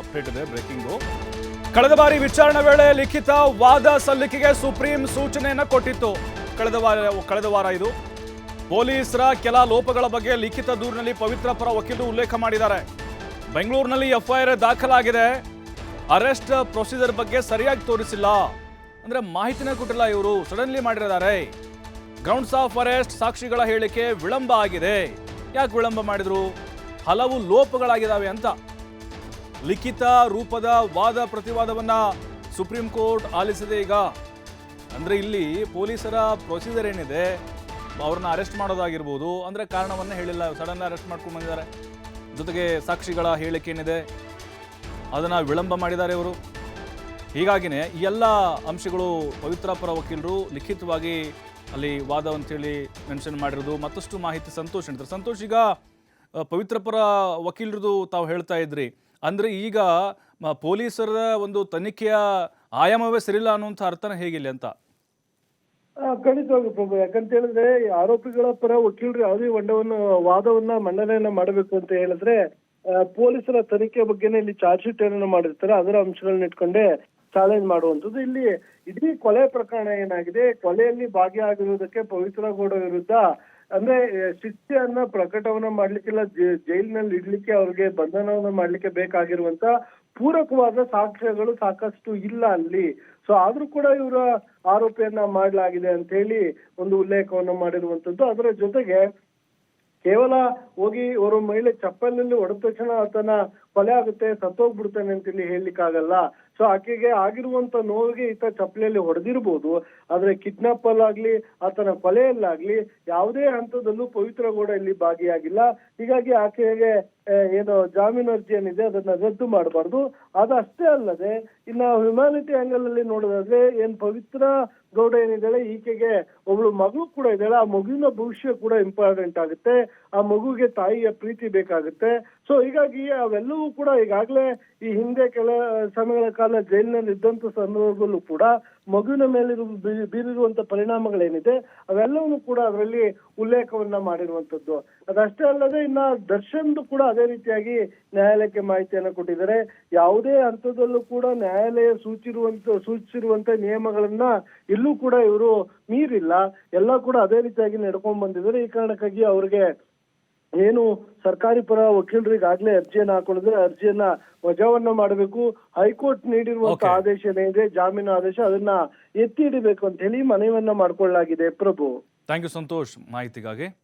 Update ಇದೆ, breaking. ಕಳೆದ ಬಾರಿ ವಿಚಾರಣೆ ವೇಳೆ ಲಿಖಿತ ವಾದ ಸಲ್ಲಿಕೆಗೆ ಸುಪ್ರೀಂ ಸೂಚನೆಯನ್ನು ಕೊಟ್ಟಿತ್ತು. ಕಳೆದ ವಾರ ಕಳೆದ ವಾರ ಇದು. ಪೊಲೀಸರ ಕೆಲ ಲೋಪಗಳ ಬಗ್ಗೆ ಲಿಖಿತ ದೂರಿನಲ್ಲಿ ಪವಿತ್ರ ಪರ ವಕೀಲರು ಉಲ್ಲೇಖ ಮಾಡಿದ್ದಾರೆ. ಬೆಂಗಳೂರಿನಲ್ಲಿ ಎಫ್ಐಆರ್ ದಾಖಲಾಗಿದೆ. ಅರೆಸ್ಟ್ ಪ್ರೊಸೀಜರ್ ಬಗ್ಗೆ ಸರಿಯಾಗಿ ತೋರಿಸಿಲ್ಲ. ಅಂದ್ರೆ ಮಾಹಿತಿನ ಕೊಟ್ಟಿಲ್ಲ ಇವರು, ಸಡನ್ಲಿ ಮಾಡಿದ್ದಾರೆ ಗ್ರೌಂಡ್ಸ್ ಆಫ್ ಅರೆಸ್ಟ್ ಸಾಕ್ಷಿಗಳ ಹೇಳಿಕೆ ವಿಳಂಬ ಆಗಿದೆ. ಯಾಕೆ ವಿಳಂಬ ಮಾಡಿದ್ರು? ಹಲವು ಲೋಪಗಳಾಗಿದ್ದಾವೆ ಅಂತ. ಲಿಖಿತ ರೂಪದ ವಾದ ಪ್ರತಿವಾದವನ್ನ ಸುಪ್ರೀಂ ಕೋರ್ಟ್ ಆಲಿಸಿದೆ ಈಗ. ಅಂದ್ರೆ ಇಲ್ಲಿ ಪೊಲೀಸರ ಪ್ರೊಸೀಜರ್ ಏನಿದೆ, ಅವ್ರನ್ನ ಅರೆಸ್ಟ್ ಮಾಡೋದಾಗಿರ್ಬೋದು, ಅಂದ್ರೆ ಕಾರಣವನ್ನ ಹೇಳಿಲ್ಲ, ಸಡನ್ ಅರೆಸ್ಟ್ ಮಾಡ್ಕೊಂಡು ಬಂದಿದ್ದಾರೆ. ಜೊತೆಗೆ ಸಾಕ್ಷಿಗಳ ಹೇಳಿಕೆ ಏನಿದೆ, ಅದನ್ನ ವಿಳಂಬ ಮಾಡಿದ್ದಾರೆ ಇವರು. ಹೀಗಾಗಿನೇ ಈ ಎಲ್ಲ ಅಂಶಗಳು ಪವಿತ್ರ ಪರ ವಕೀಲರು ಲಿಖಿತವಾಗಿ ಅಲ್ಲಿ ವಾದ ಅಂತೇಳಿ ಮೆನ್ಷನ್ ಮಾಡಿರೋದು, ಮತ್ತಷ್ಟು ಮಾಹಿತಿ ಸಂತೋಷ್ ಹೇಳ್ತಾರೆ ಸಂತೋಷ್, ಈಗ ಪವಿತ್ರ ಪರ ವಕೀಲರದು ತಾವು ಹೇಳ್ತಾ ಇದ್ರಿ ಅಂದ್ರೆ ಈಗ ಪೊಲೀಸರ ಒಂದು ತನಿಖೆಯ ಆಯಾಮವೇ ಸರಿಲ್ಲ ಅನ್ನುವಂಥ ಅರ್ಥನ ಹೇಗಿಲ್ಲ ಅಂತ? ಖಂಡಿತವಾಗಿ ಪ್ರಭು. ಯಾಕಂತ ಹೇಳಿದ್ರೆ ಆರೋಪಿಗಳ ಪರ ವಕೀಲರು ಯಾವುದೇ ವಂಡವನ್ನು, ವಾದವನ್ನ, ಮಂಡನೆಯನ್ನ ಮಾಡಬೇಕು ಅಂತ ಹೇಳಿದ್ರೆ ಪೊಲೀಸರ ತನಿಖೆ ಬಗ್ಗೆನೇ ಇಲ್ಲಿ ಚಾರ್ಜ್ ಶೀಟ್ ಏನನ್ನ ಮಾಡಿರ್ತಾರೆ, ಅದರ ಅಂಶಗಳನ್ನ ಇಟ್ಕೊಂಡೇ ಚಾಲೆಂಜ್ ಮಾಡುವಂಥದ್ದು. ಇಲ್ಲಿ ಇಡೀ ಕೊಲೆ ಪ್ರಕರಣ ಏನಾಗಿದೆ? ಕೊಲೆಯಲ್ಲಿ ಭಾಗಿಯಾಗಿರುವುದಕ್ಕೆ ಪವಿತ್ರ ಗೌಡ ವಿರುದ್ಧ ಅಂದ್ರೆ ಶಿಕ್ಷೆಯನ್ನ ಪ್ರಕಟವನ್ನ ಮಾಡ್ಲಿಕ್ಕಿಲ್ಲ ಜೈಲಿನಲ್ಲಿ ಇಡ್ಲಿಕ್ಕೆ ಅವ್ರಿಗೆ ಬಂಧನವನ್ನ ಮಾಡ್ಲಿಕ್ಕೆ ಬೇಕಾಗಿರುವಂತ ಪೂರಕವಾದ ಸಾಕ್ಷ್ಯಗಳು ಸಾಕಷ್ಟು ಇಲ್ಲ ಅಲ್ಲಿ. ಸೊ ಆದ್ರೂ ಕೂಡ ಇವರ ಆರೋಪಿಯನ್ನ ಮಾಡಲಾಗಿದೆ ಅಂತ ಹೇಳಿ ಒಂದು ಉಲ್ಲೇಖವನ್ನ ಮಾಡಿರುವಂತದ್ದು. ಅದರ ಜೊತೆಗೆ ಕೇವಲ ಹೋಗಿ ಅವರು ಮಹಿಳೆ ಚಪ್ಪಲಿನಲ್ಲಿ ಹೊಡೆದ ತಕ್ಷಣ ಆತನ ಕೊಲೆ ಆಗುತ್ತೆ, ಸತ್ತೋಗ್ಬಿಡ್ತಾನೆ ಅಂತ ಇಲ್ಲಿ ಹೇಳಲಿಕ್ಕಾಗಲ್ಲ. ಸೊ ಆಕೆಗೆ ಆಗಿರುವಂತ ನೋವಿಗೆ ಈತ ಚಪ್ಪಲಿಯಲ್ಲಿ ಹೊಡೆದಿರ್ಬೋದು. ಆದ್ರೆ ಕಿಡ್ನಾಪ್ ಅಲ್ಲಾಗ್ಲಿ, ಆತನ ಕೊಲೆಯಲ್ಲಾಗ್ಲಿ ಯಾವುದೇ ಹಂತದಲ್ಲೂ ಪವಿತ್ರ ಗೌಡ ಇಲ್ಲಿ ಭಾಗಿಯಾಗಿಲ್ಲ. ಹೀಗಾಗಿ ಆಕೆಗೆ ಏನು ಜಾಮೀನು ಅರ್ಜಿ ಏನಿದೆ ಅದನ್ನ ರದ್ದು ಮಾಡಬಾರ್ದು. ಅದಷ್ಟೇ ಅಲ್ಲದೆ, ಇನ್ನ ಹ್ಯುಮ್ಯಾನಿಟಿ ಆಂಗಲ್ ಅಲ್ಲಿ ನೋಡೋದಾದ್ರೆ ಏನ್ ಪವಿತ್ರ ಗೌಡ ಏನಿದ್ದಾಳೆ ಈಕೆಗೆ ಒಬ್ಳು ಮಗು ಕೂಡ ಇದ್ದಾಳೆ. ಆ ಮಗುವಿನ ಭವಿಷ್ಯ ಕೂಡ ಇಂಪಾರ್ಟೆಂಟ್ ಆಗುತ್ತೆ. ಆ ಮಗುಗೆ ತಾಯಿಯ ಪ್ರೀತಿ ಬೇಕಾಗುತ್ತೆ. ಸೊ ಹೀಗಾಗಿ ಅವೆಲ್ಲವೂ ಕೂಡ ಈಗಾಗಲೇ ಈ ಹಿಂದೆ ಕೆಲ ಸಮಯಗಳ ಕಾಲ ಜೈಲಿನಲ್ಲಿ ಇದ್ದಂತ ಸಂದರ್ಭದಲ್ಲೂ ಕೂಡ ಮಗುವಿನ ಮೇಲೆ ಬೀ- ಬೀರಿರುವಂತ ಪರಿಣಾಮಗಳೇನಿದೆ, ಅವೆಲ್ಲವನ್ನೂ ಕೂಡ ಅದರಲ್ಲಿ ಉಲ್ಲೇಖವನ್ನ ಮಾಡಿರುವಂತದ್ದು ಅದಷ್ಟೇ ಅಲ್ಲದೆ ಇನ್ನ ದರ್ಶನ್ದು ಕೂಡ ಅದೇ ರೀತಿಯಾಗಿ ನ್ಯಾಯಾಲಯಕ್ಕೆ ಮಾಹಿತಿಯನ್ನು ಕೊಟ್ಟಿದ್ದಾರೆ. ಯಾವುದೇ ಹಂತದಲ್ಲೂ ಕೂಡ ನ್ಯಾಯಾಲಯ ಸೂಚಿರುವಂತ ಸೂಚಿಸಿರುವಂತ ನಿಯಮಗಳನ್ನ ಇಲ್ಲೂ ಕೂಡ ಇವರು ಮೀರಿಲ್ಲ. ಎಲ್ಲ ಕೂಡ ಅದೇ ರೀತಿಯಾಗಿ ನಡ್ಕೊಂಡ್ ಬಂದಿದ್ದಾರೆ. ಈ ಕಾರಣಕ್ಕಾಗಿ ಅವ್ರಿಗೆ ಏನು ಸರ್ಕಾರಿ ಪರ ವಕೀಲರಿಗಾಗ್ಲೇ ಅರ್ಜಿಯನ್ನ ಹಾಕೊಂಡಿದ್ರೆ ಅರ್ಜಿಯನ್ನ ವಜಾವನ್ನ ಮಾಡಬೇಕು. ಹೈಕೋರ್ಟ್ ನೀಡಿರುವಂತ. ಆದೇಶ ಏನಿದೆ ಜಾಮೀನು ಆದೇಶ ಅದನ್ನ ಎತ್ತಿ ಹಿಡಿಬೇಕು ಅಂತ ಹೇಳಿ ಮನವಿಯನ್ನ ಮಾಡ್ಕೊಳ್ಳಲಾಗಿದೆ. ಪ್ರಭು. ಥ್ಯಾಂಕ್ ಯು ಸಂತೋಷ್ ಮಾಹಿತಿಗಾಗಿ.